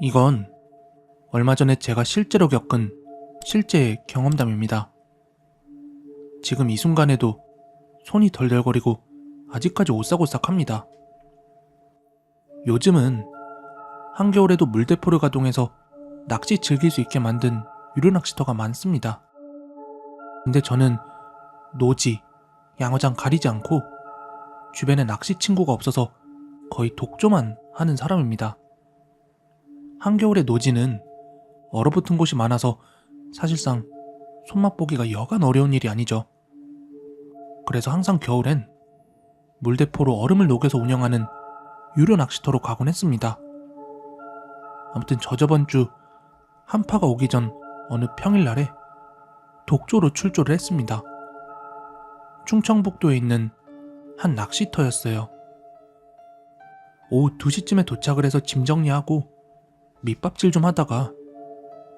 이건 얼마 전에 제가 실제로 겪은 실제 경험담입니다. 지금 이 순간에도 손이 덜덜거리고 아직까지 오싹오싹합니다. 요즘은 한겨울에도 물대포를 가동해서 낚시 즐길 수 있게 만든 유료 낚시터가 많습니다. 근데 저는 노지, 양어장 가리지 않고 주변에 낚시 친구가 없어서 거의 독조만 하는 사람입니다. 한겨울의 노지는 얼어붙은 곳이 많아서 사실상 손맛 보기가 여간 어려운 일이 아니죠. 그래서 항상 겨울엔 물대포로 얼음을 녹여서 운영하는 유료 낚시터로 가곤 했습니다. 아무튼 저저번 주 한파가 오기 전 어느 평일날에 독조로 출조를 했습니다. 충청북도에 있는 한 낚시터였어요. 오후 2시쯤에 도착을 해서 짐 정리하고 밑밥질 좀 하다가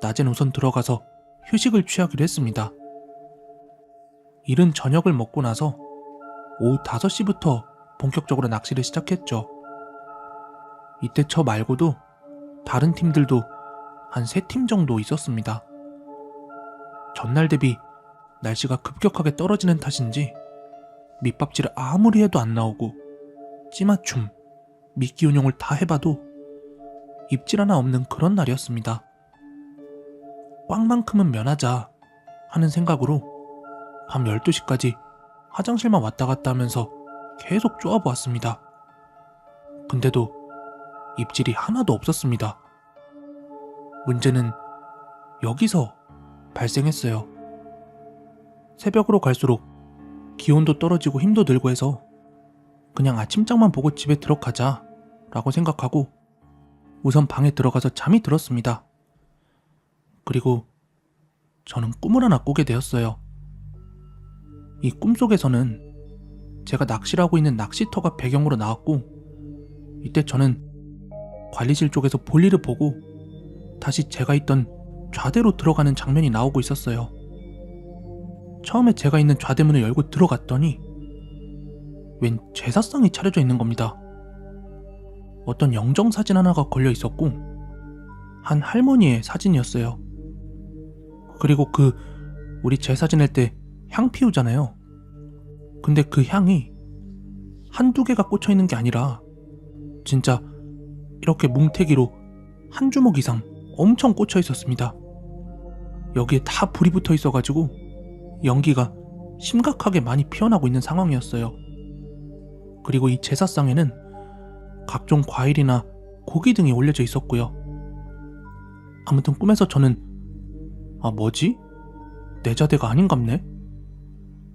낮엔 우선 들어가서 휴식을 취하기로 했습니다. 이른 저녁을 먹고 나서 오후 5시부터 본격적으로 낚시를 시작했죠. 이때 저 말고도 다른 팀들도 한세팀 정도 있었습니다. 전날 대비 날씨가 급격하게 떨어지는 탓인지 밑밥질을 아무리 해도 안 나오고 찌맞춤, 미끼 운용을 다 해봐도 입질 하나 없는 그런 날이었습니다. 꽝만큼은 면하자 하는 생각으로 밤 12시까지 화장실만 왔다 갔다 하면서 계속 쪼아보았습니다. 근데도 입질이 하나도 없었습니다. 문제는 여기서 발생했어요. 새벽으로 갈수록 기온도 떨어지고 힘도 들고 해서 그냥 아침장만 보고 집에 들어가자 라고 생각하고 우선 방에 들어가서 잠이 들었습니다. 그리고 저는 꿈을 하나 꾸게 되었어요. 이 꿈속에서는 제가 낚시를 하고 있는 낚시터가 배경으로 나왔고 이때 저는 관리실 쪽에서 볼일을 보고 다시 제가 있던 좌대로 들어가는 장면이 나오고 있었어요. 처음에 제가 있는 좌대문을 열고 들어갔더니 웬 제사상이 차려져 있는 겁니다. 어떤 영정 사진 하나가 걸려 있었고 한 할머니의 사진이었어요. 그리고 그 우리 제사 지낼 때 향 피우잖아요. 근데 그 향이 한두 개가 꽂혀 있는 게 아니라 진짜 이렇게 뭉태기로 한 주먹 이상 엄청 꽂혀 있었습니다. 여기에 다 불이 붙어 있어가지고 연기가 심각하게 많이 피어나고 있는 상황이었어요. 그리고 이 제사상에는 각종 과일이나 고기 등이 올려져 있었고요. 아무튼 꿈에서 저는 아 뭐지? 내 자대가 아닌갑네?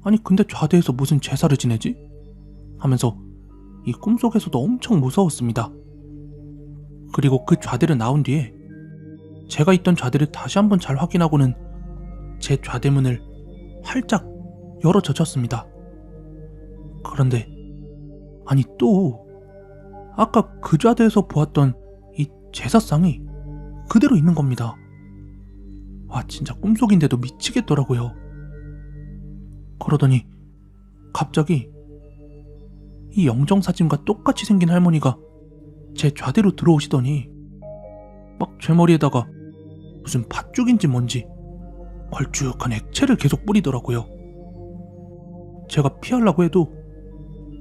아니 근데 좌대에서 무슨 제사를 지내지? 하면서 이 꿈속에서도 엄청 무서웠습니다. 그리고 그 좌대를 나온 뒤에 제가 있던 좌대를 다시 한번 잘 확인하고는 제 좌대문을 활짝 열어 젖혔습니다. 그런데 아니 또 아까 그 좌대에서 보았던 이 제사상이 그대로 있는 겁니다. 와 진짜 꿈속인데도 미치겠더라고요. 그러더니 갑자기 이 영정사진과 똑같이 생긴 할머니가 제 좌대로 들어오시더니 막 제 머리에다가 무슨 팥죽인지 뭔지 걸쭉한 액체를 계속 뿌리더라고요. 제가 피하려고 해도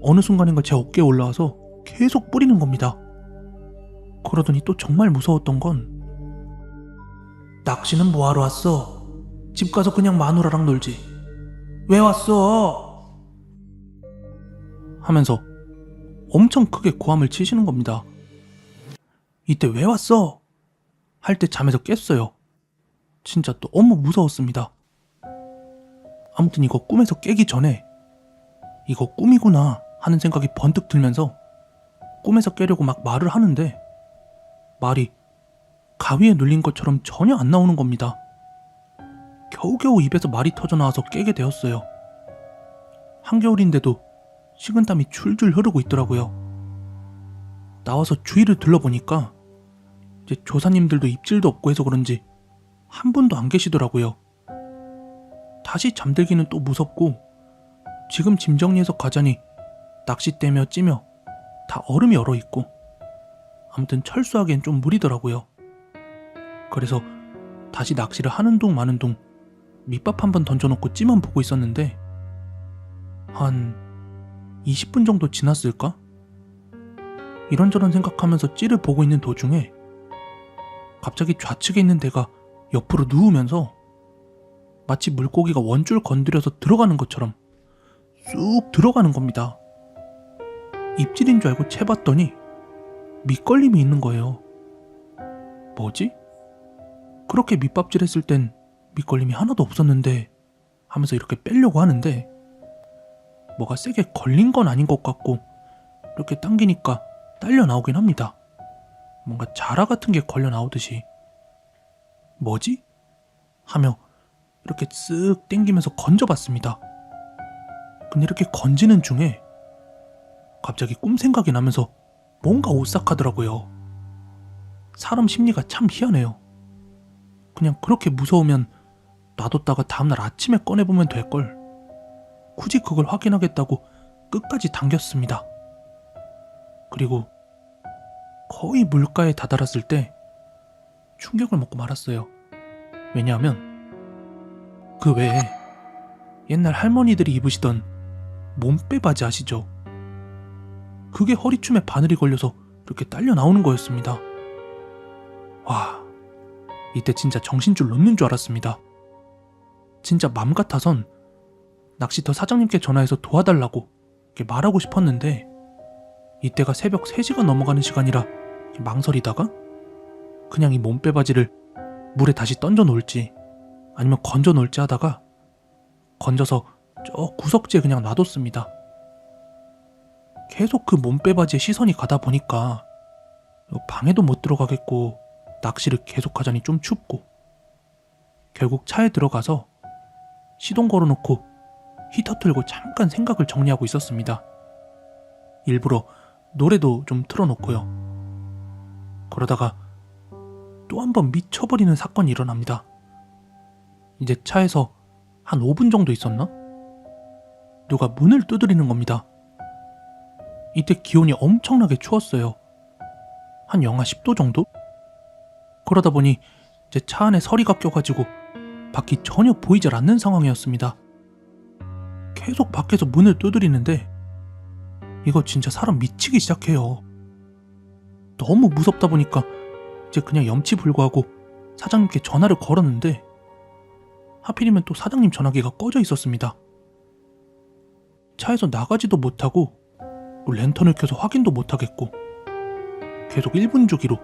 어느 순간인가 제 어깨에 올라와서 계속 뿌리는 겁니다. 그러더니 또 정말 무서웠던 건 낚시는 뭐하러 왔어? 집 가서 그냥 마누라랑 놀지. 왜 왔어? 하면서 엄청 크게 고함을 치시는 겁니다. 이때 왜 왔어? 할 때 잠에서 깼어요. 진짜 또 너무 무서웠습니다. 아무튼 이거 꿈에서 깨기 전에 이거 꿈이구나 하는 생각이 번뜩 들면서 꿈에서 깨려고 막 말을 하는데 말이 가위에 눌린 것처럼 전혀 안 나오는 겁니다. 겨우겨우 입에서 말이 터져 나와서 깨게 되었어요. 한겨울인데도 식은땀이 줄줄 흐르고 있더라고요. 나와서 주위를 둘러보니까 이제 조사님들도 입질도 없고 해서 그런지 한 분도 안 계시더라고요. 다시 잠들기는 또 무섭고 지금 짐 정리해서 가자니 낚싯대며 찌며 다 얼음이 얼어 있고 아무튼 철수하기엔 좀 무리더라고요. 그래서 다시 낚시를 하는 둥 마는 둥 밑밥 한 번 던져놓고 찌만 보고 있었는데 한 20분 정도 지났을까? 이런저런 생각하면서 찌를 보고 있는 도중에 갑자기 좌측에 있는 대가 옆으로 누우면서 마치 물고기가 원줄 건드려서 들어가는 것처럼 쑥 들어가는 겁니다. 입질인 줄 알고 채봤더니 밑걸림이 있는 거예요. 뭐지? 그렇게 밑밥질 했을 땐 밑걸림이 하나도 없었는데 하면서 이렇게 빼려고 하는데 뭐가 세게 걸린 건 아닌 것 같고 이렇게 당기니까 딸려 나오긴 합니다. 뭔가 자라 같은 게 걸려 나오듯이 뭐지? 하며 이렇게 쓱 당기면서 건져봤습니다. 근데 이렇게 건지는 중에 갑자기 꿈 생각이 나면서 뭔가 오싹하더라고요. 사람 심리가 참 희한해요. 그냥 그렇게 무서우면 놔뒀다가 다음날 아침에 꺼내보면 될걸. 굳이 그걸 확인하겠다고 끝까지 당겼습니다. 그리고 거의 물가에 다다랐을 때 충격을 먹고 말았어요. 왜냐하면 그 외에 옛날 할머니들이 입으시던 몸빼 바지 아시죠? 그게 허리춤에 바늘이 걸려서 이렇게 딸려 나오는 거였습니다. 와, 이때 진짜 정신줄 놓는 줄 알았습니다. 진짜 맘 같아선 낚시터 사장님께 전화해서 도와달라고 말하고 싶었는데 이때가 새벽 3시가 넘어가는 시간이라 망설이다가 그냥 이 몸빼 바지를 물에 다시 던져 놓을지 아니면 건져 놓을지 하다가 건져서 저 구석지에 그냥 놔뒀습니다. 계속 그 몸빼 바지에 시선이 가다 보니까 방에도 못 들어가겠고 낚시를 계속 하자니 좀 춥고 결국 차에 들어가서 시동 걸어놓고 히터 틀고 잠깐 생각을 정리하고 있었습니다. 일부러 노래도 좀 틀어놓고요. 그러다가 또 한 번 미쳐버리는 사건이 일어납니다. 이제 차에서 한 5분 정도 있었나? 누가 문을 두드리는 겁니다. 이때 기온이 엄청나게 추웠어요. 한 영하 10도 정도? 그러다 보니 제 차 안에 서리가 껴가지고 밖이 전혀 보이질 않는 상황이었습니다. 계속 밖에서 문을 두드리는데 이거 진짜 사람 미치기 시작해요. 너무 무섭다 보니까 이제 그냥 염치 불구하고 사장님께 전화를 걸었는데 하필이면 또 사장님 전화기가 꺼져 있었습니다. 차에서 나가지도 못하고 또 랜턴을 켜서 확인도 못하겠고 계속 1분 주기로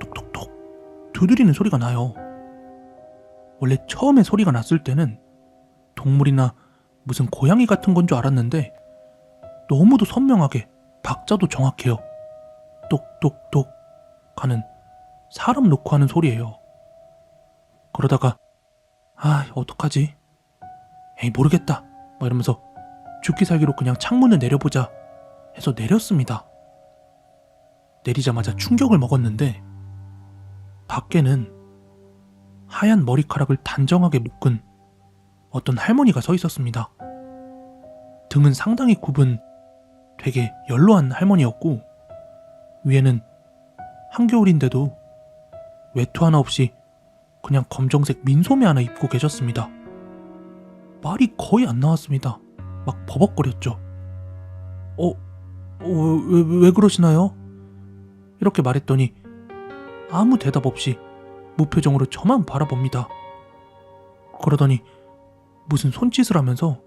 톡톡톡 두드리는 소리가 나요. 원래 처음에 소리가 났을 때는 동물이나 무슨 고양이 같은 건 줄 알았는데 너무도 선명하게 박자도 정확해요. 똑똑똑 하는 사람 놓고 하는 소리예요. 그러다가 아 어떡하지? 에이 모르겠다 막 이러면서 죽기 살기로 그냥 창문을 내려보자 해서 내렸습니다. 내리자마자 충격을 먹었는데 밖에는 하얀 머리카락을 단정하게 묶은 어떤 할머니가 서 있었습니다. 등은 상당히 굽은 되게 연로한 할머니였고 위에는 한겨울인데도 외투 하나 없이 그냥 검정색 민소매 하나 입고 계셨습니다. 말이 거의 안 나왔습니다. 막 버벅거렸죠. 어, 어 왜, 왜 그러시나요? 이렇게 말했더니 아무 대답 없이 무표정으로 저만 바라봅니다. 그러더니 무슨 손짓을 하면서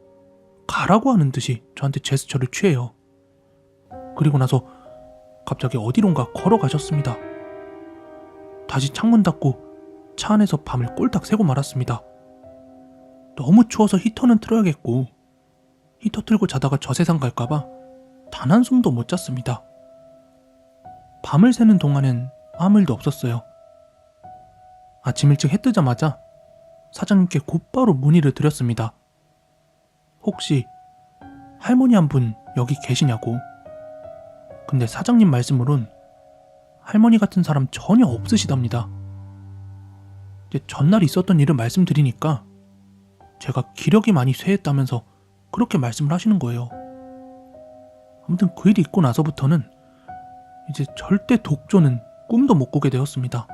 가라고 하는 듯이 저한테 제스처를 취해요. 그리고 나서 갑자기 어디론가 걸어가셨습니다. 다시 창문 닫고 차 안에서 밤을 꼴딱 새고 말았습니다. 너무 추워서 히터는 틀어야겠고 히터 틀고 자다가 저 세상 갈까봐 단 한숨도 못 잤습니다. 밤을 새는 동안엔 아무 일도 없었어요. 아침 일찍 해 뜨자마자 사장님께 곧바로 문의를 드렸습니다. 혹시 할머니 한 분 여기 계시냐고. 근데 사장님 말씀으론 할머니 같은 사람 전혀 없으시답니다. 전날 있었던 일을 말씀드리니까 제가 기력이 많이 쇠했다면서 그렇게 말씀을 하시는 거예요. 아무튼 그 일이 있고 나서부터는 이제 절대 독조는 꿈도 못 꾸게 되었습니다.